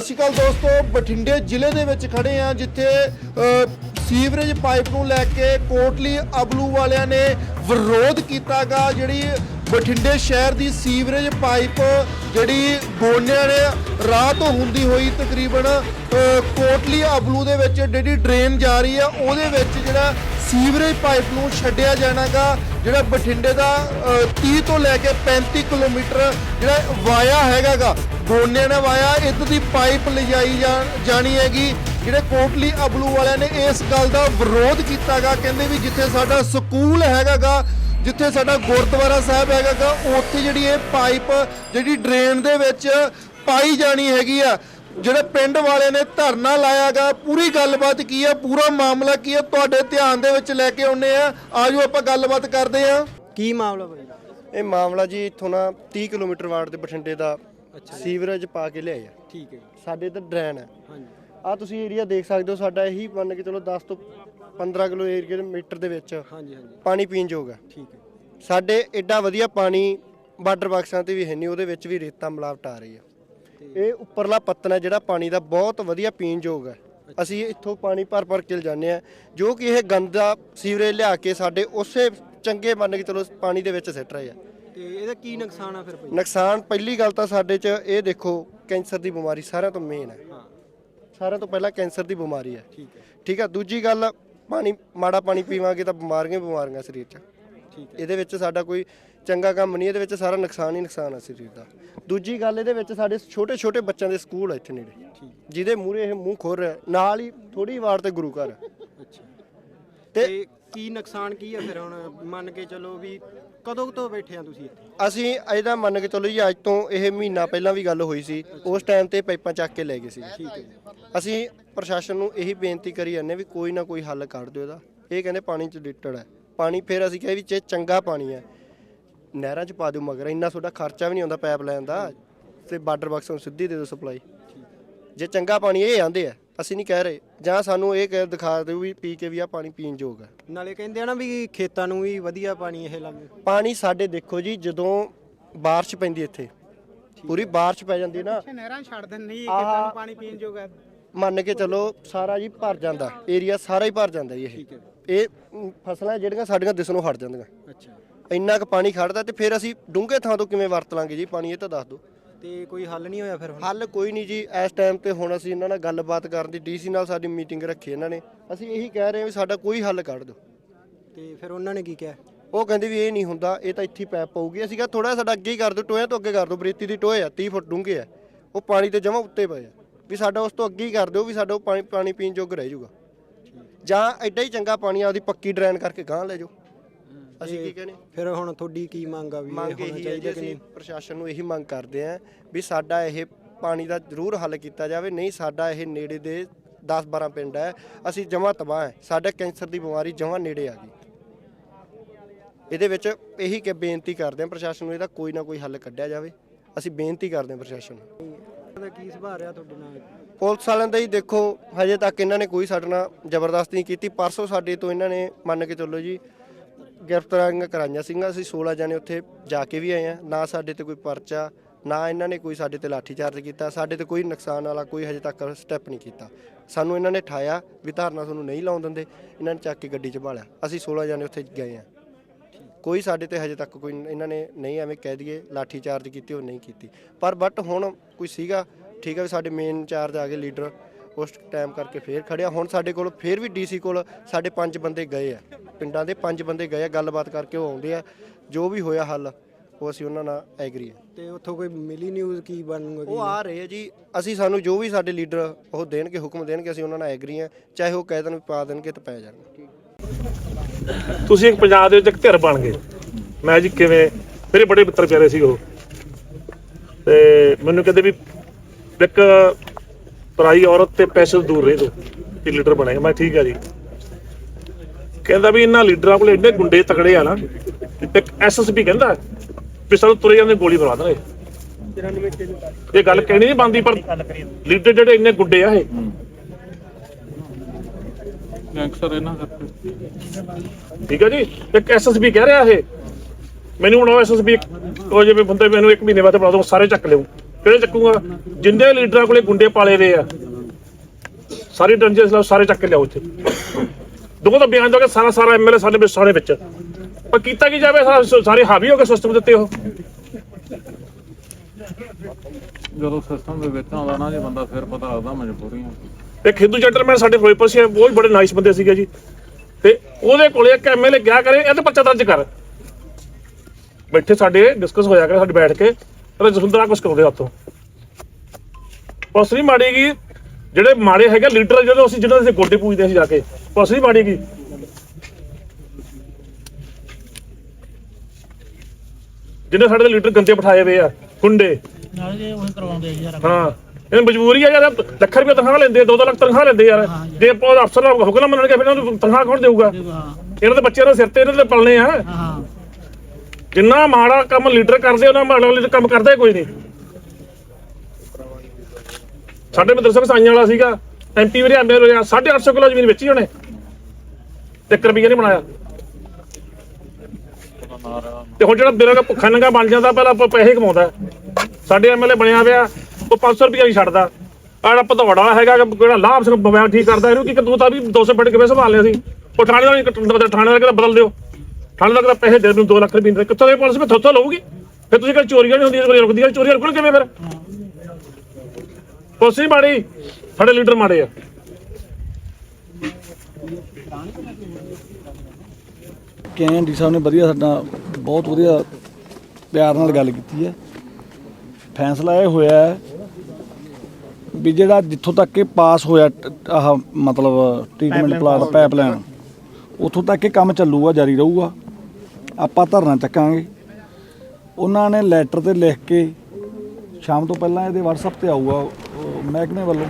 ਸਤਿ ਸ਼੍ਰੀ ਅਕਾਲ ਦੋਸਤੋ, ਬਠਿੰਡੇ ਜ਼ਿਲ੍ਹੇ ਦੇ ਵਿੱਚ ਖੜੇ ਆ ਜਿੱਥੇ ਸੀਵਰੇਜ ਪਾਈਪ ਨੂੰ ਲੈ ਕੇ ਕੋਟਲੀ ਅਬਲੂ ਵਾਲਿਆਂ ਨੇ ਵਿਰੋਧ ਕੀਤਾਗਾ, ਜਿਹੜੀ ਬਠਿੰਡੇ ਸ਼ਹਿਰ ਦੀ ਸੀਵਰੇਜ ਪਾਈਪ, ਜਿਹੜੀ ਗੋਨਿਆਂ ਨੇ ਰਾਹ ਤੋਂ ਹੁੰਦੀ ਹੋਈ ਤਕਰੀਬਨ ਕੋਟਲੀ ਅਬਲੂ ਦੇ ਵਿੱਚ ਜਿਹੜੀ ਡਰੇਨ ਜਾ ਰਹੀ ਆ ਉਹਦੇ ਵਿੱਚ ਜਿਹੜਾ ਸੀਵਰੇਜ ਪਾਈਪ ਨੂੰ ਛੱਡਿਆ ਜਾਣਾਗਾ। ਜਿਹੜਾ ਬਠਿੰਡੇ ਦਾ ਅ, 30 ਤੋਂ ਲੈ ਕੇ 35 ਕਿਲੋਮੀਟਰ ਜਿਹੜਾ ਵਾਇਆ ਹੈਗਾਗਾ ਗੋਨਿਆਂ ਨੇ ਵਾਇਆ ਇੱਥੇ ਦੀ ਪਾਈਪ ਲਿਜਾਈ ਜਾਣ- ਜਾਣੀ ਹੈਗੀ ਜਿਹੜੇ ਕੋਟਲੀ ਅਬਲੂ ਵਾਲਿਆਂ ਨੇ ਇਸ ਗੱਲ ਦਾ ਵਿਰੋਧ ਕੀਤਾਗਾ ਕਹਿੰਦੇ ਵੀ ਜਿੱਥੇ ਸਾਡਾ ਸਕੂਲ ਹੈਗਾਗਾ ਜਿੱਥੇ ਸਾਡਾ ਗੁਰਦੁਆਰਾ ਸਾਹਿਬ ਹੈਗਾਗਾ ਉੱਥੇ ਜਿਹੜੀ ਇਹ ਪਾਈਪ ਜਿਹੜੀ ਡਰੇਨ ਦੇ ਵਿੱਚ ਪਾਈ ਜਾਣੀ ਹੈਗੀ ਆ ਜਿਹੜੇ ਪਿੰਡ ਵਾਲਿਆਂ ਨੇ ਧਰਨਾ ਲਾਇਆਗਾ ਪੂਰੀ ਗੱਲਬਾਤ ਕੀ ਆ ਪੂਰਾ ਮਾਮਲਾ ਕੀ ਆ ਤੁਹਾਡੇ ਧਿਆਨ ਦੇ ਵਿੱਚ ਲੈ ਕੇ ਆਉਨੇ ਆ। ਆਜੋ ਆਪਾਂ ਗੱਲਬਾਤ ਕਰਦੇ ਆ। ਕੀ ਮਾਮਲਾ ਬਾਈ? ਇਹ ਮਾਮਲਾ ਜੀ ਇੱਥੋਂ ਨਾ 30 ਕਿਲੋਮੀਟਰ ਵਾਰਡ ਦੇ ਬਠਿੰਡੇ ਦਾ ਸੀਵਰੇਜ ਪਾ ਕੇ ਲਿਆਏ ਆ। ਠੀਕ ਹੈ ਜੀ। ਸਾਡੇ ਇੱਧਰ ਡਰੇਨ ਹੈ ਹਾਂਜੀ। ਆ ਤੁਸੀਂ ਏਰੀਆ ਦੇਖ ਸਕਦੇ ਹੋ ਸਾਡਾ ਇਹੀ ਮੰਨ ਕੇ ਚਲੋ 10 ਤੋਂ 15 ਕਿਲੋ ਏਰੀਆ ਮੀਟਰ ਦੇ ਵਿੱਚ ਹਾਂਜੀ ਹਾਂਜੀ। ਪਾਣੀ ਪੀਣ ਯੋਗ ਹੈ ਠੀਕ ਹੈ। ਸਾਡੇ ਐਡਾ ਵਧੀਆ ਪਾਣੀ ਵਾਟਰ ਬਾਕਸਾਂ ਤੇ ਵੀ ਹੈ ਨਹੀਂ ਉਹਦੇ ਵਿੱਚ ਵੀ ਰੇਤਾ ਮਿਲਾਵਟ ਆ ਰਹੀ ਹੈ ਇਹ ਉੱਪਰਲਾ ਪੱਤਨ ਹੈ ਜਿਹੜਾ ਪਾਣੀ ਦਾ ਬਹੁਤ ਵਧੀਆ ਪੀਣ ਯੋਗ ਹੈ। ਅਸੀਂ ਇੱਥੋਂ ਪਾਣੀ ਭਰ ਭਰ ਕੇ ਲਿਜਾਂਦੇ ਆ ਜੋ ਕਿ ਇਹ ਗੰਦਾ ਸੀਵਰੇਜ ਲਿਆ ਕੇ ਸਾਡੇ ਉਸੇ ਚੰਗੇ ਮੰਨ ਕੇ ਚਲੋ ਪਾਣੀ ਦੇ ਵਿੱਚ ਸਿੱਟ ਰਹੇ ਆ। ਤੇ ਇਹਦਾ ਕੀ ਨੁਕਸਾਨ ਆ ਫਿਰ ਬਾਈ ਨੁਕਸਾਨ ਪਹਿਲੀ ਗੱਲ ਤਾਂ ਸਾਡੇ 'ਚ ਇਹ ਦੇਖੋ ਕੈਂਸਰ ਦੀ ਬਿਮਾਰੀ ਸਾਰਿਆਂ ਤੋਂ ਮੇਨ ਹੈ। ਹਾਂ। ਸਾਰਿਆਂ ਤੋਂ ਪਹਿਲਾਂ ਕੈਂਸਰ ਦੀ ਬਿਮਾਰੀ ਹੈ। ਠੀਕ ਹੈ। ਠੀਕ ਹੈ ਦੂਜੀ ਗੱਲ ਪਾਣੀ ਮਾੜਾ ਪਾਣੀ ਪੀਵਾਂਗੇ ਤਾਂ ਬਿਮਾਰੀਆਂ ਹੀ ਬਿਮਾਰੀਆਂ ਸਰੀਰ 'ਚ। ਠੀਕ ਹੈ। ਇਹਦੇ ਵਿੱਚ ਸਾਡਾ ਕੋਈ ਚੰਗਾ ਕੰਮ ਨਹੀਂ ਇਹਦੇ ਵਿੱਚ ਸਾਰਾ ਨੁਕਸਾਨ ਹੀ ਨੁਕਸਾਨ ਹੈ ਸਰੀਰ ਦਾ। ਦੂਜੀ ਗੱਲ ਇਹਦੇ ਵਿੱਚ ਸਾਡੇ ਛੋਟੇ ਛੋਟੇ ਬੱਚਿਆਂ ਦੇ ਸਕੂਲ ਆ ਇੱਥੇ ਨੇੜੇ। ਜਿਹਦੇ ਮੂਹਰੇ ਇਹ ਮੂੰਹ ਖੋਰ ਰਿਹਾ। ਨਾਲ ਹੀ ਥੋੜੀ ਵਾਰ ਤੇ ਗੁਰੂ ਘਰ। ਤੇ ਕੀ ਨੁਕਸਾਨ ਕੀ ਆ ਫਿਰ ਹੁਣ? ਮੰਨ ਕੇ ਚੱਲੋ ਵੀ ਕਦੋਂ ਤੋਂ ਬੈਠੇ ਆ ਤੁਸੀਂ ਇੱਥੇ? ਅਸੀਂ ਇਹਦਾ ਮੰਨ ਕੇ ਚੱਲੋ ਜੀ ਅੱਜ ਤੋਂ ਇਹ ਮਹੀਨਾ ਪਹਿਲਾਂ ਵੀ ਗੱਲ ਹੋਈ ਸੀ। ਉਸ ਟਾਈਮ ਤੇ ਪਾਈਪਾਂ ਚੱਕ ਕੇ ਲੈ ਗਏ ਸੀ। ਠੀਕ ਹੈ ਅਸੀਂ ਪ੍ਰਸ਼ਾਸਨ ਨੂੰ ਇਹੀ ਬੇਨਤੀ ਕਰੀ ਜਾਂਦੇ ਵੀ ਕੋਈ ਨਾ ਕੋਈ ਹੱਲ ਕੱਢ ਦਿਓ ਇਹਦਾ। ਇਹ ਕਹਿੰਦੇ ਪਾਣੀ ਚ ਡਿਟੜ ਹੈ। ਪਾਣੀ ਫਿਰ ਅਸੀਂ ਕਿਹਾ ਵੀ ਜੇ ਚੰਗਾ ਪਾਣੀ ਹੈ ਨਹਿਰਾਂ ਚ ਪਾ ਦਿਓ ਮਗਰ ਇੰਨਾ ਤੁਹਾਡਾ ਖਰਚਾ ਵੀ ਨਹੀਂ ਆਉਂਦਾ ਪਾਈਪ ਲਾਈਨ ਦਾ ਤੇ ਬਾਰਡਰ ਬਾਕਸ ਨੂੰ ਸਿੱਧੀ ਦੇ ਦਿਓ ਸਪਲਾਈ ਜੇ ਚੰਗਾ ਪਾਣੀ ਇਹ ਆਂਦੇ ਆ ਅਸੀਂ ਨਹੀਂ ਕਹਿ ਰਹੇ। ਜਾਂ ਸਾਨੂੰ ਇਹ ਕਹਿ ਦਿਖਾ ਦਿਓ ਵੀ ਪੀ ਕੇ ਵੀ ਆ ਪਾਣੀ ਪੀਣ ਯੋਗ ਹੈ ਨਾਲੇ ਕਹਿੰਦੇ ਆ ਨਾ ਵੀ ਖੇਤਾਂ ਨੂੰ ਵੀ ਵਧੀਆ ਪਾਣੀ ਇਹ ਲੱਗ ਪਾਣੀ ਸਾਡੇ ਦੇਖੋ ਜੀ ਜਦੋਂ ਬਾਰਿਸ਼ ਪੈਂਦੀ ਇੱਥੇ ਪੂਰੀ ਬਾਰਿਸ਼ ਪੈ ਜਾਂਦੀ ਨਾ। ਨਹਿਰਾਂ ਛੱਡ ਦਿੰਦੇ ਨਹੀਂ ਖੇਤਾਂ ਨੂੰ ਪਾਣੀ ਪੀਣ ਜੋਗਾ ਮੰਨ ਕੇ ਚੱਲੋ ਸਾਰਾ ਜੀ ਭਰ ਜਾਂਦਾ ਏਰੀਆ ਸਾਰਾ ਹੀ ਭਰ ਜਾਂਦਾ ਜੀ ਇਹ। ਹੈ। ਇਹ ਫਸਲਾਂ ਜਿਹੜੀਆਂ ਸਾਡੀਆਂ ਦਿਸਣੋਂ ਹਟ ਜਾਂਦੀਆਂ। ਅੱਛਾ। ਇੰਨਾ ਕੁ ਪਾਣੀ ਖੜਦਾ ਤੇ ਫਿਰ ਅਸੀਂ ਡੂੰਘੇ ਥਾਂ ਤੋਂ ਕਿਵੇਂ ਵਰਤ ਲਾਂਗੇ ਜੀ? ਪਾਣੀ ਇਹ ਤਾਂ ਦੱਸ ਦਿਓ। ਤੇ ਕੋਈ ਹੱਲ ਨਹੀਂ ਹੋਇਆ ਫਿਰ ਹੁਣ? ਹੱਲ ਕੋਈ ਨਹੀਂ ਜੀ। ਇਸ ਟਾਈਮ ਤੇ ਹੁਣ ਅਸੀਂ ਇਹਨਾਂ ਨਾਲ ਗੱਲਬਾਤ ਕਰਨ ਦੀ ਡੀਸੀ ਨਾਲ ਸਾਡੀ ਮੀਟਿੰਗ ਰੱਖੀ ਇਹਨਾਂ ਨੇ। ਅਸੀਂ ਇਹੀ ਕਹਿ ਰਹੇ ਹਾਂ ਵੀ ਸਾਡਾ ਕੋਈ ਹੱਲ ਕੱਢ ਦਿਓ। ਤੇ ਫਿਰ ਉਹਨਾਂ ਨੇ ਕੀ ਕਿਹਾ? ਉਹ ਕਹਿੰਦੇ ਵੀ ਇਹ ਨਹੀਂ ਹੁੰਦਾ ਇਹ ਤਾਂ ਇੱਥੇ ਹੀ ਪੈਪ ਪਊਗੀ। ਅਸੀਂ ਕਿਹਾ ਥੋੜਾ ਸਾਡਾ ਅੱਗੇ ਹੀ ਕਰ ਦਿਓ ਟੋਇਆਂ ਤੋਂ ਅੱਗੇ ਕਰ ਦਿਓ। ਬਰੇਤੀ ਦੀ ਟੋਏ ਆ 30 ਫੁੱਟ ਡੂੰਘੇ ਆ। ਉਹ ਪਾਣੀ ਤੇ ਜਮਾ ਉੱਤੇ ਪਏ ਆ। ਵੀ ਸਾਡਾ ਉਸ ਤੋਂ ਅੱਗੇ ਹੀ ਕਰ ਦਿਓ ਵੀ ਸਾਡਾ ਉਹ ਪਾਣੀ ਪਾਣੀ ਪੀਣ ਯੋਗ ਰਹਿ ਜਾਊਗਾ। ਜਾਂ ਐਡਾ ਹੀ ਚੰਗਾ ਪਾਣੀ ਆਪਦੀ ਪੱਕੀ ਡਰੇਨ ਕਰਕੇ ਗਾਂ ਲੈ ਜਾਓ। ਅਸੀਂ ਕੀ ਕਹਿੰਦੇ ਫਿਰ ਹੁਣ ਤੁਹਾਡੀ ਕੀ ਮੰਗ ਆ ਵੀ ਇਹ ਮੰਗ ਹੋਣਾ ਇਹੀ ਹੈ ਚਾਹੀਦਾ ਜੀ ਕਿ ਅਸੀਂ ਨਹੀਂ? ਪ੍ਰਸ਼ਾਸਨ ਨੂੰ ਇਹੀ ਮੰਗ ਕਰਦੇ ਆਂ ਵੀ ਸਾਡਾ ਇਹ ਪਾਣੀ ਦਾ ਜ਼ਰੂਰ ਹੱਲ ਕੀਤਾ ਜਾਵੇ ਨਹੀਂ ਸਾਡਾ ਇਹ ਨੇੜੇ ਦੇ 10-12 ਪਿੰਡ ਹੈ ਅਸੀਂ ਜਮਾ ਤਬਾਹ ਹੈ ਸਾਡਾ ਕੈਂਸਰ ਦੀ ਬਿਮਾਰੀ ਜਮਾ ਨੇੜੇ ਆ ਗਈ। ਇਹਦੇ ਵਿੱਚ ਇਹੀ ਕਿ ਬੇਨਤੀ ਕਰਦੇ ਆਂ ਪ੍ਰਸ਼ਾਸਨ ਨੂੰ ਇਹਦਾ ਕੋਈ ਨਾ ਕੋਈ ਹੱਲ ਕੱਢਿਆ ਜਾਵੇ ਅਸੀਂ ਬੇਨਤੀ ਕਰਦੇ ਆਂ ਪ੍ਰਸ਼ਾਸਨ ਨੂੰ। ਕੀ ਸੁਭਾਅ ਰਿਹਾ ਤੁਹਾਡੇ ਨਾਲ? ਪੁਲਿਸ ਵਾਲਿਆਂ ਦਾ ਹੀ ਦੇਖੋ ਹਜੇ ਤੱਕ ਇਹਨਾਂ ਨੇ ਕੋਈ ਸਾਡੇ ਨਾਲ ਜ਼ਬਰਦਸਤੀ ਨਹੀਂ ਕੀਤੀ ਪਰਸੋਂ ਸਾਡੇ ਤੋਂ ਇਹਨਾਂ ਨੇ ਮੰਨ ਕੇ ਚੱਲੋ ਜੀ ਗ੍ਰਿਫਤਾਰੀਆਂ ਕਰਾਈਆਂ ਸੀਗੀਆਂ। ਅਸੀਂ 16 ਜਣੇ ਉੱਥੇ ਜਾ ਕੇ ਵੀ ਆਏ ਆ ਨਾ ਸਾਡੇ ਤੇ ਕੋਈ ਪਰਚਾ, ਨਾ ਇਹਨਾਂ ਨੇ ਕੋਈ ਸਾਡੇ ਤੇ ਲਾਠੀਚਾਰਜ ਕੀਤਾ। ਸਾਡੇ ਤੇ ਕੋਈ ਨੁਕਸਾਨ ਵਾਲਾ ਕੋਈ ਹਜੇ ਤੱਕ ਸਟੈਪ ਨਹੀਂ ਕੀਤਾ। ਸਾਨੂੰ ਇਹਨਾਂ ਨੇ ਠਾਇਆ ਵੀ ਧਾਰਨਾ ਤੁਹਾਨੂੰ ਨਹੀਂ ਲਾਉਣ ਦਿੰਦੇ। ਇਹਨਾਂ ਨੇ ਚੱਕ ਕੇ ਗੱਡੀ 'ਚ ਭਾਲਿਆ। ਅਸੀਂ 16 ਜਣੇ ਉੱਥੇ ਗਏ ਆ ਕੋਈ ਸਾਡੇ ਤੇ ਹਜੇ ਤੱਕ ਕੋਈ ਇਹਨਾਂ ਨੇ ਨਹੀਂ ਐਵੇਂ ਕਹਿ ਦਈਏ ਲਾਠੀਚਾਰਜ ਕੀਤੀ, ਉਹ ਨਹੀਂ ਕੀਤੀ। ਪਰ ਬਟ ਹੁਣ ਕੋਈ ਸੀਗਾ, ਠੀਕ ਹੈ ਵੀ ਸਾਡੇ ਮੇਨ ਚਾਰਜ ਆ ਗਏ ਲੀਡਰ ਉਸ ਟਾਈਮ ਕਰਕੇ ਫੇਰ ਖੜਿਆ ਹੁਣ ਸਾਡੇ ਕੋਲ ਫੇਰ ਵੀ ਡੀਸੀ ਕੋਲ ਸਾਡੇ ਪੰਜ ਬੰਦੇ ਗਏ ਆ। ਪਿੰਡਾਂ ਦੇ ਪੰਜ ਬੰਦੇ ਗਏ ਆ ਗੱਲਬਾਤ ਕਰਕੇ ਉਹ ਆਉਂਦੇ ਆ। ਜੋ ਵੀ ਹੋਇਆ ਹੱਲ ਉਹ ਅਸੀਂ ਉਹਨਾਂ ਨਾਲ ਐਗਰੀ ਆ। ਤੇ ਉੱਥੋਂ ਕੋਈ ਮਿਲੀ ਨਿਊਜ਼ ਕੀ ਬਣੂਗਾ ਕੀ ਉਹ ਆ ਰਹੇ ਆ ਜੀ। ਅਸੀਂ ਸਾਨੂੰ ਜੋ ਵੀ ਸਾਡੇ ਲੀਡਰ ਉਹ ਦੇਣਗੇ ਹੁਕਮ ਦੇਣਗੇ ਅਸੀਂ ਉਹਨਾਂ ਨਾਲ ਐਗਰੀ ਆ। ਚਾਹੇ ਉਹ ਕਹਿ ਦੇਣ ਵੀ ਪਾ ਦੇਣਗੇ ਤਾਂ ਪੈ ਜਾਣਗੇ। ਤੁਸੀਂ ਇੱਕ ਪੰਜਾਬ ਦੇ ਵਿੱਚ ਇੱਕ ਧਿਰ ਬਣ ਗਏ। ਮੈਂ ਜੀ ਕਿਵੇਂ ਮੇਰੇ ਬੜੇ ਮਿੱਤਰ ਪਿਆਰੇ ਸੀ ਉਹ। ਤੇ ਮੈਨੂੰ ਕਹਿੰਦੇ ਵੀ ਇੱਕ ਪਰਾਈ ਔਰਤ ਤੇ ਪੈਸੇ ਤੋਂ ਦੂਰ ਰਹਿ ਤੂੰ ਤੇ ਲੀਡਰ ਬਣੇਗਾ। ਮੈਂ ਠੀਕ ਆ ਜੀ। ਕਹਿੰਦਾ ਵੀ ਇਹਨਾਂ ਲੀਡਰਾਂ ਕੋਲ ਇੰਨੇ ਗੁੰਡੇ ਤਕੜੇ ਆ ਨਾ ਇੱਕ ਐਸਐਸਪੀ ਕਹਿੰਦਾ ਵੀ ਸਾਨੂੰ ਤੁਰੇ ਜਾਂਦੇ ਗੋਲੀ ਮਰਵਾ ਦੇਣਗੇ। ਇਹ ਗੱਲ ਕਹਿਣੀ ਨਹੀਂ ਬੰਦੀ ਪਰ ਲੀਡਰ ਜਿਹੜੇ ਇੰਨੇ ਗੁੰਡੇ ਆ ਇਹ। ਗੈਂਗਸਟਰ ਇਹਨਾਂ ਕਰਕੇ ਠੀਕ ਹੈ ਜੀ? ਇੱਕ ਐਸਐਸਪੀ ਕਹਿ ਰਿਹਾ ਇਹ। ਮੈਨੂੰ ਹੁਣ ਐਸਐਸਪੀ ਉਹ ਜਿਵੇਂ ਬੰਦੇ ਮੈਨੂੰ ਇੱਕ ਮਹੀਨੇ ਬਾਅਦ ਬੁਲਾ ਦੋ ਸਾਰੇ ਚੱਕ ਲਿਓ ਕਿਹੜੇ ਚੱਕੂਗਾ? ਜਿੰਨੇ ਲੀਡਰਾਂ ਕੋਲੇ ਗੁੰਡੇ ਪਾਲੇ ਵੇ ਆ ਸਾਰੇ ਡੰਜੇ ਸਾਰੇ ਚੱਕ ਕੇ ਲਿਆਓ ਇੱਥੇ। ਦੋ ਤਾਂ ਬਿਆਨ ਦੋ ਕੇ ਸਾਰਾ ਸਾਰਾ ਐਮਐਲਏ ਸਾਡੇ ਵਿੱਚ ਸਾਰੇ ਵਿੱਚ। ਪਰ ਕੀਤਾ ਕੀ ਜਾਵੇ ਸਾਰਾ- ਹਾਵੀ ਹੋ ਕੇ ਸਿਸਟਮ ਦਿੱਤੇ ਉਹ। ਜਦੋਂ ਸਿਸਟਮ ਦੇ ਵਿੱਚ ਆਉਂਦਾ ਨਾ ਜੇ ਬੰਦਾ ਫਿਰ ਪਤਾ ਲੱਗਦਾ ਮਜਬੂਰੀਆਂ ਤੇ ਖਿੱਦੂ ਜੈਂਟਲਮੈਨ ਸਾਡੇ ਫਿਰੋਜ਼ਪੁਰ ਸੀ ਬਹੁਤ ਬੜੇ ਨਾਈਸ ਬੰਦੇ ਸੀਗੇ ਜੀ। ਤੇ ਉਹਦੇ ਕੋਲੇ ਇੱਕ ਐਮਐਲਏ ਗਿਆ ਕਰੇ ਇਹ ਤੇ ਪਰਚਾ ਦਰਜ ਕਰ। ਬੈਠੇ ਸਾਡੇ ਡਿਸਕਸ ਹੋਇਆ ਕਰੇ ਸਾਡੇ ਬੈਠ ਕੇ ਤੇ ਜਸਵਿੰਦਰਾ ਕੁਝ ਕਰਾਉਂਦੇ ਹੱਥੋਂ ਨਹੀਂ ਮਾੜੇਗੀ ਜਿਹੜੇ ਮਾੜੇ ਹੈਗੇ ਲੀਡਰ ਜਦੋਂ ਅਸੀਂ ਜਿਹਨਾਂ ਦੇ ਗੋਡੇ ਪੂਜਦੇ ਸੀ ਜਾ ਕੇ। ਪੁਲਿਸ ਨਹੀਂ ਮਾੜੇਗੀ ਜਿਹਨੇ ਸਾਡੇ ਦੇ ਲੀਡਰ ਗੰਦੇ ਬਿਠਾਏ ਹੋਏ ਆ ਗੁੰਡੇ ਨਾਲ ਜੇ ਉਹ ਕਰਵਾਉਂਦੇ ਜੀ ਯਾਰ। ਹਾਂ ਇਹ ਮਜਬੂਰੀ ਆ ਯਾਰ ਲੱਖ ਰੁਪਏ ਤਨਖਾਹ ਲੈਂਦੇ 2-2 ਲੱਖ ਤਨਖਾਹ ਲੈਂਦੇ ਯਾਰ। ਜੇ। ਆਪਾਂ ਉਹ ਅਫਸਰ ਨਾਲ ਹੁਕਮ ਮੰਨਣਗੇ ਫਿਰ ਇਹਨਾਂ ਨੂੰ ਤਨਖਾਹ ਕੌਣ ਦੇਊਗਾ? ਇਹਨਾਂ ਦੇ ਬੱਚਿਆਂ ਦੇ ਸਿਰ ਤੇ ਇਹਨਾਂ ਦੇ ਪਲਨੇ ਆ। ਜਿੰਨਾ ਮਾੜਾ ਕੰਮ ਲੀਡਰ ਕਰਦੇ ਉਹਨਾਂ ਮਾੜਾ ਲੀਡਰ ਕੰਮ ਕਰਦਾ ਕੋਈ ਨਹੀਂ। ਸਾਡੇ ਮਦਰ ਸਿੰਘ ਸਾਈਆਂ ਵਾਲਾ ਸੀਗਾ ਐਮਪੀ ਵੀਰੇ ਐਮਐਲ ਹੋਇਆ 850 ਕਿਲੋ ਜ਼ਮੀਨ ਵੇਚੀ ਉਹਨੇ। ਤੇ 1 ਰੁਪਈਆ ਨਹੀਂ ਬਣਾਇਆ। ਤੇ ਹੁਣ ਜਿਹੜਾ ਬਿਨਾਂ ਦਾ ਭੁੱਖਾ ਨੰਗਾ ਬਣ ਜਾਂਦਾ, ਪਹਿਲਾਂ ਆਪਾਂ ਪੈਸੇ ਕਮਾਉਂਦਾ। ਹੈ। ਸਾਡੇ ਐਮਐਲਏ ਬਣਿਆ ਹੋਇਆ, ਉਹ 500 ਰੁਪਈਆ ਵੀ ਛੱਡਦਾ। ਆਹ ਭਦੌੜਾ ਹੈਗਾ ਕਿ ਜਿਹੜਾ ਲਾਭ ਸਿੰਘ ਮੋਬਾਈਲ ਠੀਕ ਕਰਦਾ, ਇਹਨੂੰ ਕੀ ਕਰ- ਤੂੰ ਤਾਂ ਵੀ 200 ਮਿੰਟ ਕਿਵੇਂ ਸੰਭਾਲ ਲਿਆ ਸੀ? ਉਹ ਥਾਣੇ ਦਾ ਥਾਣੇ ਦਾ ਕਿਹਦਾ ਬਦਲ ਦਿਓ? ਥਾਣੇ ਦਾ ਕਿਹਦਾ ਪੈਸੇ ਦੇ ਨੂੰ 2 ਲੱਖ ਰੁਪਏ ਕਿੱਥੋਂ ਦੇ ਪੁਲਿਸ ਵੀ ਥੋਥੋਂ ਲਊਗੀ? ਫਿਰ ਤੁਸੀਂ ਕਹਿੰਦੇ ਚੋਰੀਆਂ ਨਹੀਂ ਹੁੰਦੀਆਂ ਚੋਰੀਆਂ ਰੁਕਦੀਆਂ, ਚੋਰੀਆਂ ਰੁਕਣ ਕਿਵੇਂ ਫਿਰ? ਪੁਲਿਸ ਨਹੀਂ ਮਾੜੀ? ਸਾਡੇ ਲੀਡਰ ਮਾੜੇ ਆ। ਕੇ ਡੀ ਸਾਹਿਬ ਨੇ ਵਧੀਆ ਸਾਡਾ ਬਹੁਤ ਵਧੀਆ ਪਿਆਰ ਨਾਲ ਗੱਲ ਕੀਤੀ ਹੈ। ਫੈਸਲਾ ਇਹ ਹੋਇਆ ਹੈ ਵੀ ਜਿਹੜਾ ਜਿੱਥੋਂ ਤੱਕ ਇਹ ਪਾਸ ਹੋਇਆ ਟ- ਆਹ ਮਤਲਬ ਟ੍ਰੀਟਮੈਂਟ ਪਲਾਂਟ ਪਾਈਪਲਾਈਨ ਉੱਥੋਂ ਤੱਕ ਇਹ ਕੰਮ ਚੱਲੂਗਾ ਜਾਰੀ ਰਹੂਗਾ। ਆਪਾਂ ਧਰਨਾ ਚੱਕਾਂਗੇ। ਉਹਨਾਂ ਨੇ ਲੈਟਰ ਤੇ ਲਿਖ ਕੇ ਸ਼ਾਮ ਤੋਂ ਪਹਿਲਾਂ ਇਹਦੇ WhatsApp ਤੇ ਆਊਗਾ। ਮਹਿਕਮੇ ਵੱਲੋਂ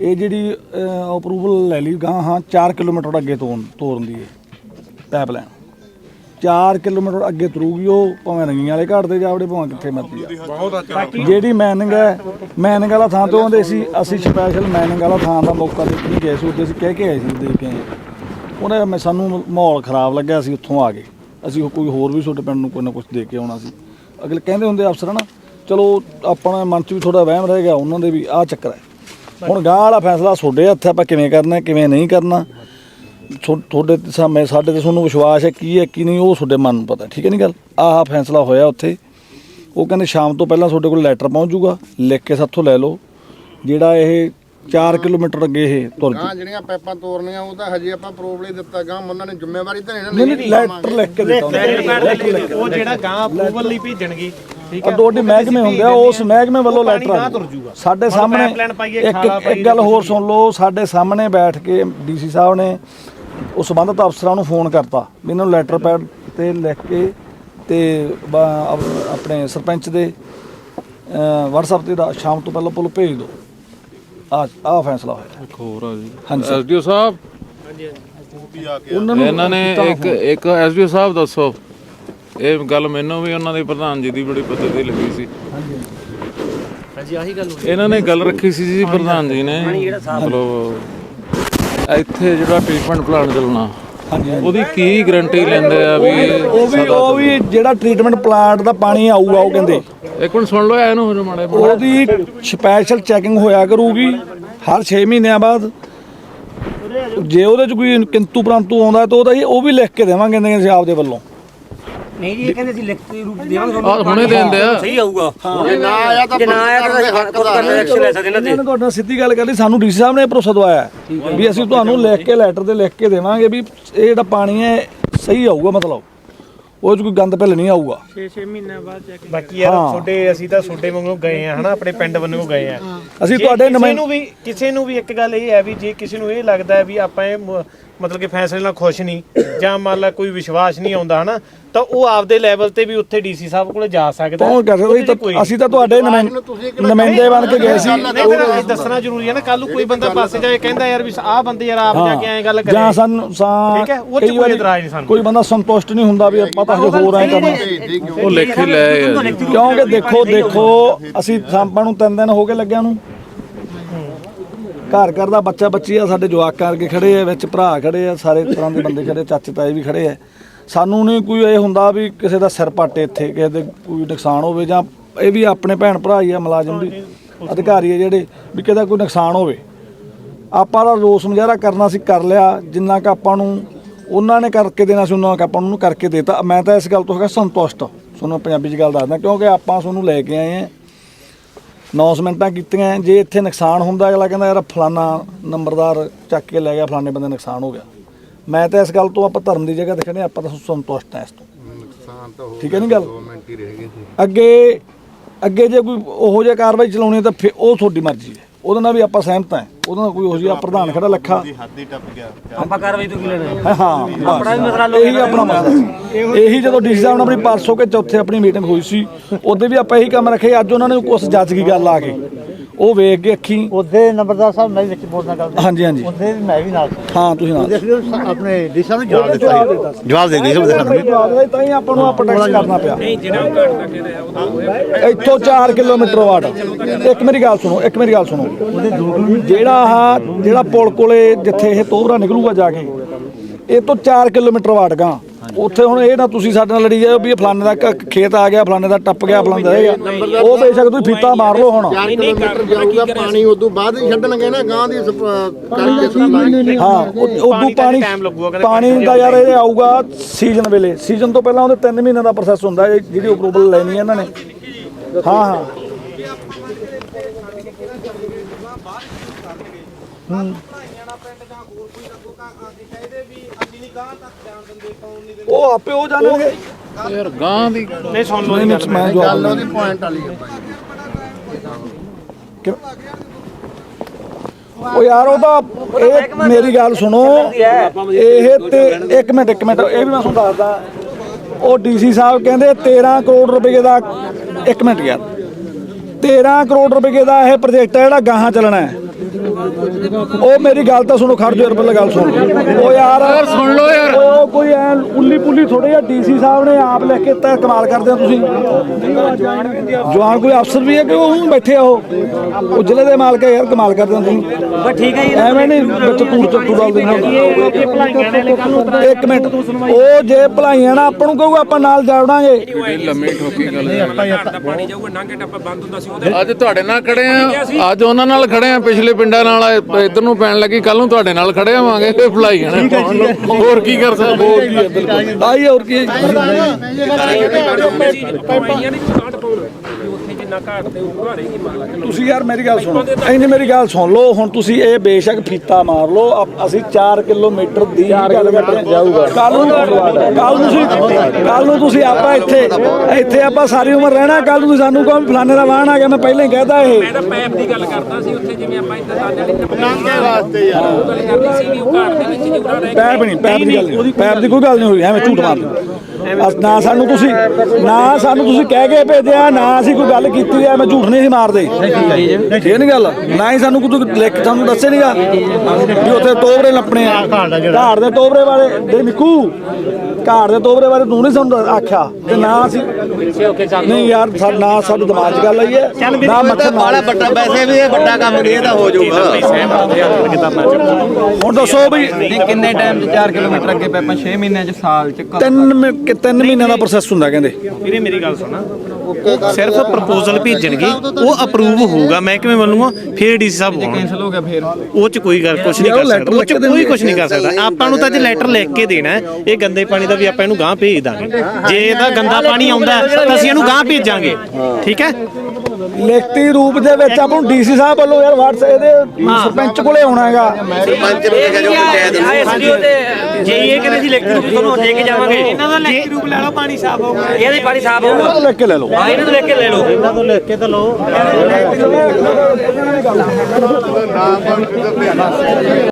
ਇਹ ਜਿਹੜੀ ਅਪਰੂਵਲ ਲੈ ਲਈ ਗਾਂ ਹਾਂ 4 ਕਿਲੋਮੀਟਰ ਅੱਗੇ ਤੋਰਨ ਤੋਰਨ ਦੀ ਹੈ ਪਾਈਪਲਾਈਨ 4 ਕਿਲੋਮੀਟਰ ਅੱਗੇ ਤੁਰੂਗੀ ਉਹ ਭਾਵੇਂ ਰੰਗੀਆਂ ਵਾਲੇ ਘਾਟ ਤੇ ਜਾਵੜੇ ਭਾਵੇਂ ਕਿੱਥੇ ਮਰਦੀ ਆ। ਜਿਹੜੀ ਮੈਨਿੰਗ ਹੈ ਮੈਨਿੰਗ ਵਾਲਾ ਥਾਂ ਤੋਂ ਆਉਂਦੇ ਸੀ ਅਸੀਂ ਸਪੈਸ਼ਲ ਮੈਨਿੰਗ ਵਾਲਾ ਥਾਂ ਦਾ ਮੌਕਾ ਦੇਖਣ ਨਹੀਂ ਗਏ ਸੀ ਉੱਤੇ ਅਸੀਂ ਕਹਿ ਕੇ ਆਏ ਸੀ ਦੇਖ ਕੇ ਆਏ ਉਹਨੇ ਮੈਂ ਸਾਨੂੰ ਮਾਹੌਲ ਖਰਾਬ ਲੱਗਿਆ ਸੀ ਉੱਥੋਂ ਆ ਗਏ ਅਸੀਂ ਕੋਈ ਹੋਰ ਵੀ ਤੁਹਾਡੇ ਪਿੰਡ ਨੂੰ ਕੋਈ ਨਾ ਕੁਝ ਦੇ ਕੇ ਆਉਣਾ ਸੀ। ਅਗਲੇ ਕਹਿੰਦੇ ਹੁੰਦੇ ਅਫਸਰ ਨਾ ਚਲੋ ਆਪਣਾ ਮਨ 'ਚ ਵੀ ਥੋੜਾ ਵਹਿਮ ਰਹਿ ਗਿਆ ਉਹਨਾਂ ਦੇ ਵੀ ਆਹ ਚੱਕਰ ਹੈ। ਹੁਣ ਗਾਹ ਵਾਲਾ ਫੈਸਲਾ ਤੁਹਾਡੇ ਹੱਥ ਹੈ ਆਪਾਂ ਕਿਵੇਂ ਕਰਨਾ ਕਿਵੇਂ ਨਹੀਂ ਕਰਨਾ? ਤੁਹਾਡੇ ਤੇ ਸਾਹਮਣੇ ਸਾਡੇ ਤੇ ਤੁਹਾਨੂੰ ਵਿਸ਼ਵਾਸ ਹੈ ਕੀ ਹੈ ਕੀ ਨਹੀਂ ਉਹ ਤੁਹਾਡੇ ਮਨ ਨੂੰ ਪਤਾ ਠੀਕ ਹੈ ਨਹੀਂ ਗੱਲ? ਆਹ ਫੈਸਲਾ ਹੋਇਆ ਉੱਥੇ। ਉਹ ਕਹਿੰਦੇ ਸ਼ਾਮ ਤੋਂ ਪਹਿਲਾਂ ਤੁਹਾਡੇ ਕੋਲ ਲੈਟਰ ਪਹੁੰਚ ਜਾਊਗਾ ਲਿਖ ਕੇ ਸਾਥੋਂ ਲੈ ਲਓ। ਜਿਹੜਾ ਇਹ 4 ਕਿਲੋਮੀਟਰ ਅੱਗੇ ਇਹ ਤੁਰ ਗਾਂ ਜਿਹੜੀਆਂ ਪਾਈਪਾਂ ਤੋਰਨੀਆਂ ਉਹ ਤਾਂ ਹਜੇ ਆਪਾਂ ਪ੍ਰੂਵ ਲਈ ਦਿੱਤਾ। ਗਾਂ ਉਹਨਾਂ ਨੇ ਜ਼ਿੰਮੇਵਾਰੀ ਤਾਂ ਨਹੀਂ ਨਾ ਨਹੀਂ ਨਹੀਂ ਲੈਟਰ ਲਿਖ ਕੇ ਦਿੱਤਾ। ਉਹ ਜਿਹੜਾ ਗਾਂ ਅਪਰੂਵਲ ਲਈ ਭੇਜਣਗੇ ਅੱਡੋ ਅੱਡੀ ਮਹਿਕਮੇ ਹੁੰਦੇ ਆ ਉਸ ਮਹਿਕਮੇ ਵੱਲੋਂ ਲੈਟਰ ਆ ਸਾਡੇ ਸਾਹਮਣੇ ਇੱਕ ਇੱਕ ਗੱਲ ਹੋਰ ਸੁਣ ਲਓ ਸਾਡੇ ਸਾਹਮਣੇ ਬੈਠ ਕੇ ਡੀਸੀ ਸਾਹਿਬ ਨੇ ਉਸ ਸੰਬੰਧਤ ਅਫਸਰਾਂ ਨੂੰ ਫੋਨ ਕਰਤਾ ਵੀ ਇਹਨਾਂ ਨੂੰ ਲੈਟਰ ਪੈਡ ਤੇ ਲਿਖ ਕੇ ਤੇ ਆਪਣੇ ਸਰਪੰਚ ਦੇ WhatsApp ਤੇ ਦਾ ਸ਼ਾਮ ਤੋਂ ਪਹਿਲਾਂ ਪੁੱਲ ਭੇਜ ਦਿਓ ਆ ਆ ਫੈਸਲਾ ਹੋਇਆ। ਇੱਕ ਹੋਰ ਆ ਜੀ। ਹਾਂਜੀ ਐਸਡੀਓ ਸਾਹਿਬ? ਉਹਨਾਂ ਨੂੰ ਇਹਨਾਂ ਨੇ ਇੱਕ ਇੱਕ ਐਸਡੀਓ ਸਾਹਿਬ ਦੱਸੋ। ਇਹ ਗੱਲ ਮੈਨੂੰ ਵੀ ਉਹਨਾਂ ਦੇ ਪ੍ਰਧਾਨ ਜੀ ਦੀ ਬੜੀ ਪੱਤੇ ਤੇ ਲੱਗੀ ਸੀ। ਹਾਂਜੀ ਆਹੀ ਗੱਲ ਇਹਨਾਂ ਨੇ ਗੱਲ ਰੱਖੀ ਸੀ ਜੀ ਪ੍ਰਧਾਨ ਜੀ ਨੇ। ਮਤਲਬ ਇੱਥੇ ਜਿਹੜਾ ਟ੍ਰੀਟਮੈਂਟ ਪਲਾਂਟ ਚੱਲਣਾ। ਉਹਦੀ ਕੀ ਗਾਰੰਟੀ ਲੈਂਦੇ ਆ ਵੀ ਉਹ ਵੀ ਉਹ ਵੀ ਜਿਹੜਾ ਟ੍ਰੀਟਮੈਂਟ ਪਲਾਂਟ ਦਾ ਪਾਣੀ ਆਊਗਾ ਉਹ ਕਹਿੰਦੇ। ਇੱਕ ਮਿੰਟ ਸੁਣ ਲਓ ਇਹਨੂੰ ਹੋ ਮਾੜੇ ਉਹਦੀ ਸਪੈਸ਼ਲ ਚੈਕਿੰਗ ਹੋਇਆ ਕਰੂਗੀ ਹਰ 6 ਮਹੀਨਿਆਂ ਬਾਅਦ। ਜੇ ਉਹਦੇ ਚ ਕੋਈ ਕਿੰਤੂ ਪ੍ਰੰਤੂ ਆਉਂਦਾ ਤਾਂ ਉਹਦਾ ਉਹ ਵੀ ਲਿਖ ਕੇ ਦੇਵਾਂਗੇ ਕਹਿੰਦੇ ਅਸੀਂ ਆਪਦੇ ਵੱਲੋਂ। ਨਹੀਂ ਜੀ ਇਹ ਕਹਿੰਦੇ ਸੀ ਲਿਖਤੀ ਰੂਪ ਦੇਵਾਂਗੇ ਆਹ ਹੁਣੇ ਲੈਂਦੇ ਆ ਸਹੀ ਆਊਗਾ। ਜੇ ਨਾ ਆਇਆ ਤਾਂ ਜੇ ਨਾ ਆਇਆ ਤਾਂ ਕਰਨ ਦੇ। ਐਕਸ਼ਨ ਲੈ ਸਕਦੇ ਇਹਨਾਂ ਤੇ ਇਹਨਾਂ ਨੇ ਤੁਹਾਡੇ ਸਿੱਧੀ ਗੱਲ ਕਰ ਲਈ ਸਾਨੂੰ ਡੀਸੀ ਸਾਹਿਬ ਨੇ ਭਰੋਸਾ ਦਵਾਇਆ। ਹੈ। ਵੀ ਅਸੀਂ ਤੁਹਾਨੂੰ ਲਿਖ ਕੇ ਲੈਟਰ ਤੇ ਲਿਖ ਕੇ ਦੇਵਾਂਗੇ ਵੀ ਇਹ ਜਿਹੜਾ ਪਾਣੀ ਹੈ ਸਹੀ ਆਊਗਾ ਮਤਲਬ। ਉਹ ਚ ਕੋਈ ਗੰਦ ਭਿੱਲ ਨਹੀਂ ਆਊਗਾ। 6-6 ਮਹੀਨਿਆਂ ਬਾਅਦ ਚੈੱਕ ਬਾਕੀ ਯਾਰ ਤੁਹਾਡੇ ਅਸੀਂ ਤਾਂ ਤੁਹਾਡੇ ਵਾਂਗੂ ਗਏ ਆ ਹਨਾ? ਆਪਣੇ ਪਿੰਡ ਵੱਲੋਂ ਗਏ ਆ ਅਸੀਂ ਜੇ ਤੁਹਾਡੇ ਕਿਸੇ ਨੁਮਾਇੰ- ਨੂੰ ਵੀ ਕਿਸੇ ਨੂੰ ਵੀ ਇੱਕ ਗੱਲ ਇਹ ਹੈ ਵੀ ਜੇ ਕਿਸੇ ਨੂੰ ਇਹ ਲੱਗਦਾ ਹੈ ਵੀ ਆਪਾਂ ਇਹ ਮ- ਮਤਲਬ ਕਿ ਫੈਸਲੇ ਨਾਲ ਖੁਸ਼ ਨਹੀਂ ਜਾਂ ਮੰਨ ਲਾ ਕੋਈ ਵਿਸ਼ਵਾਸ ਨਹੀਂ ਆਉਂਦਾ ਹਨਾ? ਤਾਂ ਉਹ ਆਪਦੇ ਲੈਵਲ ਤੇ ਵੀ ਉੱਥੇ ਡੀਸੀ ਸਾਹਿਬ ਕੋਲੇ ਜਾ ਸਕਦਾ ਅਸੀਂ ਤਾਂ ਤੁਹਾਡੇ ਨੁਮਾਇੰਦੇ ਬਣ ਕੇ ਗਏ ਸੀ। ਨਹੀਂ ਦੱਸਣਾ ਜ਼ਰੂਰੀ ਹੈ ਨਾ ਕੱਲ ਨੂੰ ਕੋਈ ਬੰਦਾ ਪਾਸੇ ਜਾਏ ਕਹਿੰਦਾ ਯਾਰ ਵੀ ਆਹ ਬੰਦੇ ਯਾਰ ਆਪ ਜਾ ਕੇ ਐਂ ਗੱਲ ਕਰੇ। ਜਾਂ ਸਾਨੂੰ ਸਾ ਠੀਕ ਹੈ, ਉਹ 'ਚ ਕਈ ਇਤਰਾਜ਼ ਨਹੀਂ ਸਾਨੂੰ। ਕੋਈ ਬੰਦਾ ਸੰਤੁਸ਼ਟ ਨਹੀਂ ਹੁੰਦਾ ਵੀ ਆਪਾਂ ਤਾਂ ਹਜੇ ਹੋਰ ਐ ਕਰਨਾ। ਉਹ ਲਿਖ ਹੀ ਲੈ ਕਿਉਂਕਿ ਦੇਖੋ ਦੇਖੋ ਅਸੀਂ ਸਾਂਪਾਂ ਨੂੰ ਤਿੰਨ ਦਿਨ ਹੋ ਗਏ ਲੱਗਿਆ ਨੂੰ। ਘਰ ਘਰ ਦਾ ਬੱਚਾ ਬੱਚੀ ਆ ਸਾਡੇ ਜਵਾਕਾਂ ਵਰਗੇ ਖੜੇ ਆ ਵਿੱਚ ਭਰਾ ਖੜੇ ਆ ਸਾਰੇ ਤਰ੍ਹਾਂ ਦੇ ਬੰਦੇ ਖੜੇ ਚਾਚੇ ਤਾਏ ਵੀ ਖੜੇ ਆ। ਸਾਨੂੰ ਨਹੀਂ ਕੋਈ ਇਹ ਹੁੰਦਾ ਵੀ ਕਿਸੇ ਦਾ ਸਿਰ ਪੱਟ ਇੱਥੇ, ਕਿਸੇ ਦੇ ਕੋਈ ਨੁਕਸਾਨ ਹੋਵੇ ਜਾਂ ਇਹ ਵੀ ਆਪਣੇ ਭੈਣ ਭਰਾ ਹੀ ਆ ਮੁਲਾਜ਼ਮ ਵੀ, ਅਧਿਕਾਰੀ ਆ ਜਿਹੜੇ, ਵੀ ਕਿਹਦਾ ਕੋਈ ਨੁਕਸਾਨ ਹੋਵੇ। ਆਪਾਂ ਦਾ ਰੋਸ ਮੁਜ਼ਾਹਰਾ ਕਰਨਾ ਸੀ, ਕਰ ਲਿਆ, ਜਿੰਨਾ ਕਿ ਆਪਾਂ ਨੂੰ, ਉਹਨਾਂ ਨੇ ਕਰਕੇ ਦੇਣਾ ਸੀ, ਉਹਨਾਂ ਕਿ ਆਪਾਂ ਨੂੰ ਕਰਕੇ ਦੇਤਾ। ਮੈਂ ਤਾਂ ਇਸ ਗੱਲ ਤੋਂ ਹੈਗਾ ਸੰਤੁਸ਼ਟ, ਤੁਹਾਨੂੰ ਪੰਜਾਬੀ 'ਚ ਗੱਲ ਦੱਸਦਾ, ਕਿਉਂਕਿ ਆਪਾਂ ਤੁਹਾਨੂੰ ਲੈ ਕੇ ਆਏ ਆ ਅਨਾਉਂਸਮੈਂਟਾਂ ਕੀਤੀਆਂ, ਜੇ ਇੱਥੇ ਨੁਕਸਾਨ ਹੁੰਦਾ, ਅਗਲਾ ਕਹਿੰਦਾ, ਯਾਰ ਫਲਾਨਾ ਨੰਬਰਦਾਰ ਚੱਕ ਕੇ ਲੈ ਗਿਆ ਫਲਾਣੇ ਬੰਦੇ ਨੁਕਸਾਨ ਹੋ ਗਿਆ। ਮੈਂ ਤਾਂ ਇਸ ਗੱਲ ਤੋਂ ਆਪਾਂ ਧਰਮ ਦੀ ਜਗ੍ਹਾ ਤੇ ਖੜੇ ਆਪਾਂ ਤਾਂ ਸੰਤੁਸ਼ਟ ਹਾਂ ਇਸ ਤੋਂ। ਨੁਕਸਾਨ ਤਾਂ ਹੋ ਠੀਕ ਹੈ ਨੀ ਗੱਲ? ਮਿੰਟ ਹੀ ਰਹਿ ਗਏ ਸੀ ਅੱਗੇ ਅੱਗੇ ਜੇ ਕੋਈ ਉਹੋ ਜਿਹਾ ਕਾਰਵਾਈ ਚਲਾਉਣੀ ਹੈ ਤਾਂ ਫਿਰ ਉਹ ਤੁਹਾਡੀ ਮਰਜ਼ੀ ਹੈ। ਉਹਦੇ ਨਾਲ ਵੀ ਆਪਾਂ ਸਹਿਮਤ ਹਾਂ। ਉਹਦੇ ਨਾਲ ਕੋਈ ਉਹੋ ਜਿਹਾ ਪ੍ਰਧਾਨ ਖੜਾ ਲੱਖਾ। ਆਪਾਂ ਕਾਰਵਾਈ ਤੋਂ ਕੀ ਲੈਣਾ ਹੈ? ਹਾਂ, ਹਾਂ ਆਪਣਾ ਵੀ ਮਸਲਾ ਇਹੀ ਆਪਣਾ ਮਸਲਾ। ਸੀ। ਇਹੀ ਜਦੋਂ ਡੀਸੀ ਸਾਹਿਬ ਨਾਲ ਆਪਣੀ ਪਰਸੋਂ ਕੇ ਚੌਥੇ ਆਪਣੀ ਮੀਟਿੰਗ ਹੋਈ ਸੀ ਉਹਦੇ ਵੀ ਆਪਾਂ ਇਹੀ ਕੰਮ ਰੱਖੇ। ਅੱਜ ਉਹਨਾਂ ਨੇ ਕੁਛ ਜੱਜ ਕੀ ਗੱਲ ਆ ਕੇ ਉਹ ਵੇਖ ਕੇ ਅੱਖੀ ਉਹਦੇ ਨੰਬਰਦਾਰ ਸਾਹਿਬ ਮੈਂ ਵੀ ਵਿੱਚ ਬੋਲਣਾ ਗੱਲ ਹਾਂਜੀ ਹਾਂਜੀ। ਉਹਦੇ ਵੀ ਮੈਂ ਵੀ ਨਾਲ ਹਾਂ ਤੁਸੀਂ ਨਾਲ ਆਪਣੇ ਡੀਸਾ ਨੂੰ ਜਵਾਬ ਜਵਾਬ ਦਿੱਤਾ। ਜਵਾਬ ਦੇ ਗਈ ਸਭ ਜਵਾਬ ਦਿੱਤਾ ਤਾਂ ਹੀ ਆਪਾਂ ਨੂੰ ਪ੍ਰੋਟੈਕਟ ਕਰਨਾ ਪਿਆ। ਨਹੀਂ ਜਿਹੜਾ ਘਾਟ ਲੱਗੇ ਰਿਹਾ ਇੱਥੋਂ 4 ਕਿਲੋਮੀਟਰ ਵਾਟ। ਇੱਕ ਮੇਰੀ ਗੱਲ ਸੁਣੋ ਇੱਕ ਮੇਰੀ ਗੱਲ ਸੁਣੋ। ਜਿਹੜਾ ਆਹ ਜਿਹੜਾ ਪੁਲ ਕੋਲੇ ਜਿੱਥੇ ਇਹ ਤੋਬਰਾ ਨਿਕਲੂਗਾ ਜਾ ਕੇ ਇਹ ਤੋਂ 4 ਕਿਲੋਮੀਟਰ ਵਾਟ ਗਾ। ਉੱਥੇ ਹੁਣ ਇਹ ਨਾ ਤੁਸੀਂ ਸਾਡੇ ਨਾਲ ਲੜੀ ਜਾਓ ਵੀ ਇਹ ਫਲਾਣੇ ਦਾ ਕ- ਖੇਤ ਆ ਗਿਆ ਫਲਾਣੇ ਦਾ ਟੱਪ ਗਿਆ ਫਲਾਣੇ ਦਾ ਹੈਗਾ ਉਹ ਬੇਸ਼ੱਕ ਤੁਸੀਂ ਫੀਤਾ ਮਾਰ ਲਓ ਹੁਣ। 4 ਕਿਲੋਮੀਟਰ ਜਾਊਗਾ ਪਾਣੀ ਉਦੋਂ ਬਾਅਦ ਹੀ ਛੱਡਣਗੇ ਨਾ ਗਾਂ ਦੀ ਸਪ- ਕਰਕੇ ਸਪਲਾਈ। ਹਾਂ ਉਦੋਂ ਪਾਣੀ ਪਾਣੀ ਦਾ ਯਾਰ ਇਹ ਆਊਗਾ ਸੀਜ਼ਨ ਵੇਲੇ। ਸੀਜ਼ਨ ਤੋਂ ਪਹਿਲਾਂ ਉਹਦੇ 3 ਮਹੀਨਿਆਂ ਦਾ ਪ੍ਰੋਸੈਸ ਹੁੰਦਾ ਹੈ ਜਿਹੜੀ ਅਪਰੂਵਲ ਲੈਣੀ ਹੈ ਇਹਨਾਂ ਨੇ। ਹਾਂ। ਹਾਂ। ਉਹ ਆਪੇ ਉਹ ਜਾਣਗੇ। ਯਾਰ ਗਾਂ ਦੀ ਨਹੀਂ ਸੁਣ ਲਓ ਨਹੀਂ ਨਹੀਂ ਮੈਂ ਜਵਾਬ ਗੱਲ ਉਹਦੀ ਪੁਆਇੰਟ ਵਾਲੀ ਹੈ ਭਾਈ। ਉਹ ਯਾਰ ਉਹ ਤਾਂ ਇਹ ਮੇਰੀ ਗੱਲ ਸੁਣੋ। ਇਹ ਤੇ ਇੱਕ ਮਿੰਟ ਇੱਕ ਮਿੰਟ। ਇਹ ਵੀ ਮੈਂ ਤੁਹਾਨੂੰ ਦੱਸਦਾ। ਉਹ ਡੀਸੀ ਸਾਹਿਬ ਕਹਿੰਦੇ 13 ਕਰੋੜ ਰੁਪਏ ਦਾ ਇੱਕ ਮਿੰਟ ਯਾਰ। 13 ਕਰੋੜ ਰੁਪਏ ਦਾ ਇਹ ਪ੍ਰੋਜੈਕਟ ਹੈ ਜਿਹੜਾ ਗਾਹਾਂ ਚੱਲਣਾ ਹੈ। ਉਹ ਮੇਰੀ ਗੱਲ ਤਾਂ ਸੁਣੋ ਖੜ ਜਾਓ ਪਹਿਲਾਂ ਗੱਲ ਸੁਣ ਉਹ ਯਾਰ ਸੁਣ ਲਓ ਯਾਰ। ਉਹ ਕੋਈ ਐ ਉੱਲੀ ਪੁੱਲੀ ਥੋੜੇ ਜਿਹਾ ਡੀਸੀ ਸਾਹਿਬ ਨੇ ਆਪ ਲਿਖ ਕੇ ਤਾਂ ਕਮਾਲ ਕਰਦੇ ਹੋ ਤੁਸੀਂ। ਜਵਾਨ ਕੋਈ ਅਫਸਰ ਵੀ ਹੈ ਕਿ ਉਹ ਊਂ ਬੈਠੇ ਆ ਉਹ? ਉਹ ਜ਼ਿਲ੍ਹੇ ਦੇ ਮਾਲਕ ਹੈ ਯਾਰ ਕਮਾਲ ਕਰਦੇ ਹੋ ਤੁਸੀਂ। ਬਸ ਠੀਕ ਹੈ ਜੀ ਐਵੇਂ ਨਹੀਂ ਵਿੱਚ ਕੂੜ ਚੱਟੂ ਡਾਲ ਦਿੰਦੇ ਇੱਕ ਮਿੰਟ ਉਹ ਜੇ ਭਲਾਈਆਂ ਨਾ ਆਪਾਂ ਨੂੰ ਕਹੂਗਾ ਆਪਾਂ ਨਾਲ ਜਾਵੜਾਂਗੇ। ਲੰਮੀ ਠੋਕੀ ਗੱਲ ਅੱਜ ਤੁਹਾਡੇ ਨਾਲ ਖੜੇ ਆ ਅੱਜ ਉਹਨਾਂ ਨਾਲ ਖੜੇ ਆ ਪਿਛਲੇ ਪਿੰਡਾਂ ਨਾਲ। ਇਧਰ ਨੂੰ ਪੈਣ ਲੱਗੀ ਕੱਲ ਨੂੰ ਤੁਹਾਡੇ ਨਾਲ ਖੜੇ ਆਵਾਂਗੇ ਤੇ ਭਲਾਈ ਜਾਣਾ ਹੋਰ ਕੀ ਕਰ ਸਕਦੇ? ਹੋਰ ਕੀ ਹੈ ਬਿਲਕੁਲ। ਆਈ ਹੋਰ ਕੀ ਹੈ? ਤੁਸੀਂ ਯਾਰ ਮੇਰੀ ਗੱਲ ਸੁਣੋ। ਐਨੀ ਮੇਰੀ ਗੱਲ ਸੁਣ ਲਓ। ਹੁਣ ਤੁਸੀਂ ਇਹ ਬੇਸ਼ੱਕ ਫੀਤਾ ਮਾਰ ਲਓ। ਆਪ- ਅਸੀਂ 4 ਕਿਲੋਮੀਟਰ ਦੀ ਗੱਲ ਕਰਦੇ ਜਾਊਗਾ। ਕੱਲ ਨੂੰ ਕੱਲ ਨੂੰ ਤੁਸੀਂ ਕੱਲ ਨੂੰ ਤੁਸੀਂ ਆਪਾਂ ਇੱਥੇ ਇੱਥੇ ਆਪਾਂ ਸਾਰੀ ਉਮਰ ਰਹਿਣਾ। ਕੱਲ ਨੂੰ ਤੁਸੀਂ ਸਾਨੂੰ ਕਹੋ ਵੀ ਫਲਾਣੇ ਦਾ ਵਾਹਣ ਆ ਗਿਆ। ਮੈਂ ਪਹਿਲਾਂ ਹੀ ਕਹਿਤਾ ਇਹ। ਮੈਂ ਤਾਂ ਪੈਪ ਦੀ ਗੱਲ ਕਰਦਾ ਸੀ ਉੱਥੇ ਜਿਵੇਂ ਆਪਾਂ ਇੱਧਰ ਦਾਨੇ ਵਾਸਤੇ ਯਾਰ। ਉਹ ਗੱਲ ਕਰਦੀ ਸੀ ਵੀ ਉਹ ਘਰ ਦੇ ਵਿੱਚ ਜੁੜਾ ਰਹਿ ਪੈਪ ਨਹੀਂ ਪੈਪ ਦੀ ਗੱਲ ਨਹੀਂ। ਪੈਪ ਦੀ ਕੋਈ ਗੱਲ ਨਹੀਂ ਹੋਈ। ਐਵੇਂ ਝੂਠ ਮਾਰਦੇ। ਨਾ ਸਾਨੂੰ ਤੁਸੀਂ ਨਾ ਸਾਨੂੰ ਤੁਸੀਂ ਕਹਿ ਕੇ ਭੇਜਿਆ ਨਾ ਅਸੀਂ ਕੋਈ ਗੱਲ ਕੀਤੀ ਐ ਮੈਂ ਝੂਠ ਨਹੀਂ ਸੀ ਮਾਰਦੇ। ਇਹ ਨਹੀਂ ਗੱਲ ਨਾ ਹੀ ਸਾਨੂੰ ਕੋਈ ਲਿਖ ਤੁਹਾਨੂੰ ਦੱਸੇ ਨਹੀਂਗਾ ਵੀ ਉੱਥੇ ਤੋਬਰੇ ਲੱਪਣੇ ਆ। ਘਾੜ ਦੇ ਤੋਬਰੇ ਬਾਰੇ ਦੇ ਮਿੱਕੂ ਘਾੜ ਦੇ ਤੋਬਰੇ ਬਾਰੇ ਤੂੰ ਨਹੀਂ ਸਾਨੂੰ ਆਖਿਆ ਤੇ ਨਾ ਅਸੀਂ ਨਹੀਂ ਯਾਰ ਨਾ ਸਾਡੇ ਦਿਮਾਗ 'ਚ ਗੱਲ ਆਈ ਹੈ। ਨਾ ਮੱਛਰ ਮਾਰ ਵੱਡਾ ਵੈਸੇ ਵੀ ਇਹ ਵੱਡਾ ਕੰਮ ਨਹੀਂ ਇਹਦਾ ਹੋ ਜਾਊਗਾ। ਹੁਣ ਦੱਸੋ ਵੀ ਕਿੰਨੇ ਟਾਈਮ 'ਚ 4 ਕਿਲੋਮੀਟਰ ਅੱਗੇ ਪੈਪਾਂ 6 ਮਹੀਨਿਆਂ 'ਚ ਸਾਲ 'ਚ ਤਿੰਨ ਮੀ- ਕਿ ਤਿੰਨ ਮਹੀਨਿਆਂ ਦਾ ਪ੍ਰੋਸੈਸ ਹੁੰਦਾ ਕਹਿੰਦੇ। ਵੀਰੇ ਮੇਰੀ ਗੱਲ ਸੁਣਾ। ਸਿਰਫ ਪ੍ਰਪੋਜ਼ਲ ਭੇਜਣਗੇ ਉਹ ਅਪਰੂਵ ਹੋਊਗਾ। ਮੈਂ ਕਿਵੇਂ ਮੰਨੂਗਾ? ਫੇਰ ਡੀਸੀ ਸਾਹਿਬ ਕੈਨਸਲ ਹੋ ਗਿਆ ਫੇਰ। ਉਹ ਚ ਕੋਈ ਗੱਲ ਕੁਝ ਨਹੀਂ ਕਰ ਸਕਦਾ। ਉਹ ਚ ਕੋਈ। ਕੁਝ ਨਹੀਂ ਕਰ ਸਕਦਾ। ਆਪਾਂ ਨੂੰ ਤਾਂ ਜੇ ਲੈਟਰ ਲਿਖ ਕੇ ਦੇਣਾ ਇਹ ਗੰਦੇ ਪਾਣੀ ਦਾ ਵੀ ਆਪਾਂ ਇਹਨੂੰ ਗਾਂ ਭੇਜ ਦਾਂਗੇ। ਜੇ ਇਹਦਾ ਗੰਦਾ ਪਾਣੀ ਆਉਂਦਾ ਹੈ, ਤਾਂ ਅਸੀਂ ਇਹਨੂੰ ਗਾਂ ਭੇਜਾਂਗੇ। ਠੀਕ ਹੈ? ਲਿਖਤੀ ਰੂਪ ਦੇ ਵਿੱਚ ਆਪਾਂ ਨੂੰ ਡੀਸੀ ਸਾਹਿਬ ਵੱਲੋਂ ਯਾਰ WhatsApp ਇਹਦੇ ਸਰਪੰਚ ਕੋਲੇ ਆਉਣਾ ਹੈਗਾ। ਸਰਪੰਚ ਨੂੰ ਕਿਹਾ ਜੋ ਪੰਚਾਇਤ ਨੂੰ ਜੇ ਇਹ ਕਹਿੰਦੇ ਸੀ ਲਿਖਤੀ ਰੂਪ ਤੁਹਾਨੂੰ ਦੇ ਕੇ ਜਾਵਾਂਗੇ। ਇਹਨਾਂ ਦਾ ਲਿਖਤੀ ਰੂਪ ਲੈ ਲਓ ਪਾਣੀ ਸਾਫ਼ ਹੋਊਗਾ। ਇਹਦੇ ਪਾਣੀ ਸਾਫ਼ ਇਹਨਾਂ ਹੋਊਗਾ। ਤੋਂ ਲਿਖ ਕੇ ਲੈ ਲਓ। ਹਾਂ ਇਹਨਾਂ ਤੋਂ ਲਿਖ ਕੇ ਲੈ ਲਓ। ਇਹਨਾਂ ਤੋਂ ਲਿਖ ਕੇ ਤਾਂ ਲਓ।